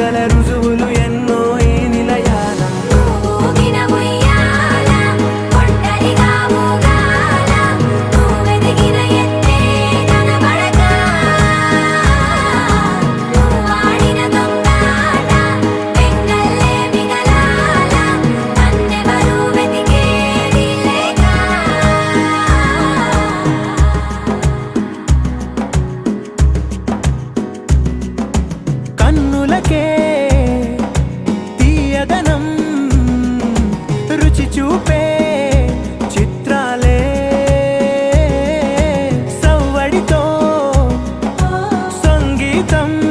galer தம்